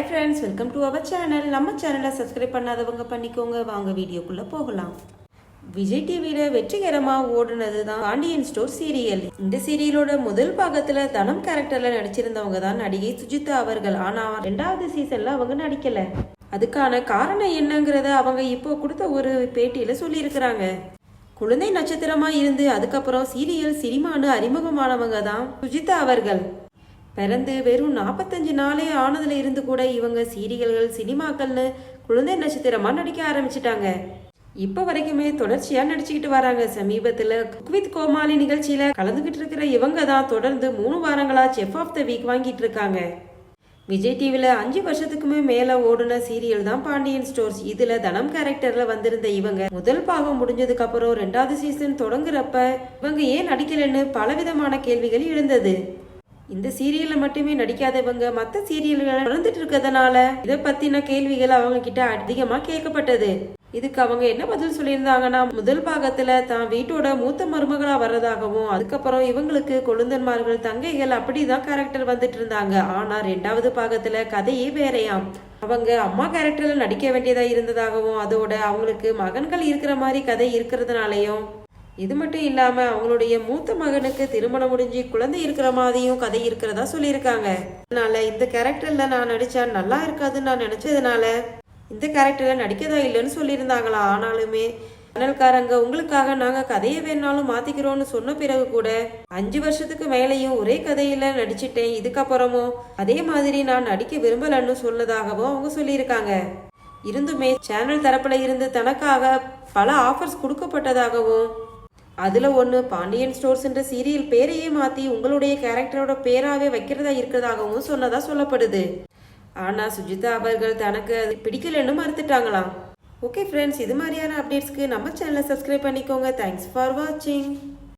Hi friends welcome to our channel நம்ம சேனலை subscribe பண்ணாதவங்க பண்ணிக்கோங்க. வாங்க வீடியோக்குள்ளே போகலாம். விஜய் டிவியில் வெற்றிகரமாக ஓடுனது தான் பாண்டியன் ஸ்டோர் சீரியல் இந்த சீரியலோட முதல் பாகத்தில் தனம் கேரக்டரில் நடிச்சிருந்தவங்க தான் நடிகை சுஜிதா அவர்கள். ஆனால் ரெண்டாவது சீசனில் அவங்க நடிக்கலை. அதுக்கான காரணம் என்னங்கிறத அவங்க இப்போ கொடுத்த ஒரு பேட்டியில் சொல்லியிருக்கிறாங்க. குழந்தை நட்சத்திரமா இருந்து அதுக்கப்புறம் சீரியல் சினிமான்னு அறிமுகமானவங்க தான் சுஜிதா அவர்கள். பிறந்து வெறும் நாற்பத்தஞ்சு நாளே ஆனதுல இருந்து கூட இவங்க சீரியல்கள் சினிமாக்கள்னு குழந்தை நட்சத்திரமா நடிக்க ஆரம்பிச்சிட்டாங்க. இப்போ வரைக்குமே தொடர்ச்சியா நடிச்சுக்கிட்டு வராங்க. சமீபத்துல குக்வித் கோமாளி நிகழ்ச்சியில கலந்துகிட்டு இருக்கிற இவங்க தான் தொடர்ந்து மூணு வாரங்களா செஃப் ஆஃப் த வீக் வாங்கிட்டு இருக்காங்க. விஜய் டிவியில் அஞ்சு வருஷத்துக்குமே மேலே ஓடுன சீரியல் தான் பாண்டியன் ஸ்டோர்ஸ். இதில் தனம் கேரக்டரில் வந்திருந்த இவங்க முதல் பாகம் முடிஞ்சதுக்கு அப்புறம் ரெண்டாவது சீசன் தொடங்குறப்ப இவங்க ஏன் நடிக்கலைன்னு பலவிதமான கேள்விகள் எழுந்தது. இந்த சீரியல்ல மட்டுமே நடிக்காதவங்க மற்ற சீரியல்கள் தொடர்ந்துட்டு இருக்கிறதுனால இதை பத்தின கேள்விகள் அவங்க கிட்ட அதிகமா கேட்கப்பட்டது. இதுக்கு அவங்க என்ன பதில் சொல்லியிருந்தாங்கன்னா முதல் பாகத்துல தான் வீட்டோட மூத்த மருமகளா வர்றதாகவும் அதுக்கப்புறம் இவங்களுக்கு கொழுந்தன்மார்கள் தங்கைகள் அப்படிதான் கேரக்டர் வந்துட்டு இருந்தாங்க ஆனா ரெண்டாவது பாகத்துல கதையே வேறையாம். அவங்க அம்மா கேரக்டர்ல நடிக்க வேண்டியதா இருந்ததாகவும் அதோட அவங்களுக்கு மகன்கள் இருக்கிற மாதிரி கதை இருக்கிறதுனாலயும் இது மட்டும் இல்லாம அவங்களுடைய மூத்த மகனுக்கு திருமணம் முடிஞ்சு குழந்தை இருக்கிற மாதிரியும் கதை இருக்கிறதா சொல்லியிருக்காங்க. அதனால இந்த கேரக்டர்ல நான் நடிச்சா நல்லா இருக்காதுன்னு நான் நினைச்சதுனால இந்த கேரக்டர்ல நடிக்கதா இல்லைன்னு சொல்லியிருந்தாங்களா? ஆனாலுமே சேனல்காரங்க உங்களுக்காக நாங்க கதையை வேணாலும் மாத்திக்கிறோம்னு சொன்ன பிறகு கூட அஞ்சு வருஷத்துக்கு மேலேயும் ஒரே கதையில நடிச்சிட்டேன் இதுக்கப்புறமும் அதே மாதிரி நான் நடிக்க விரும்பலன்னு சொன்னதாகவும் அவங்க சொல்லியிருக்காங்க. இருந்துமே சேனல் தரப்புல இருந்து தனக்காக பல ஆஃபர்ஸ் கொடுக்கப்பட்டதாகவும் அதில் ஒன்று பாண்டியன் ஸ்டோர்ஸ்ன்ற சீரியல் பேரையே மாற்றி உங்களுடைய கேரக்டரோட பேராகவே வைக்கிறதா இருக்கிறதாகவும் சொன்னதாக சொல்லப்படுது. ஆனால் சுஜிதா அவர்கள் தனக்கு அது பிடிக்கலன்னு மறுத்துட்டாங்களாம் ஓகே ஃப்ரெண்ட்ஸ் இது மாதிரியான அப்டேட்ஸ்க்கு நம்ம சேனலை சப்ஸ்கிரைப் பண்ணிக்கோங்க. தேங்க்ஸ் ஃபார் வாட்சிங்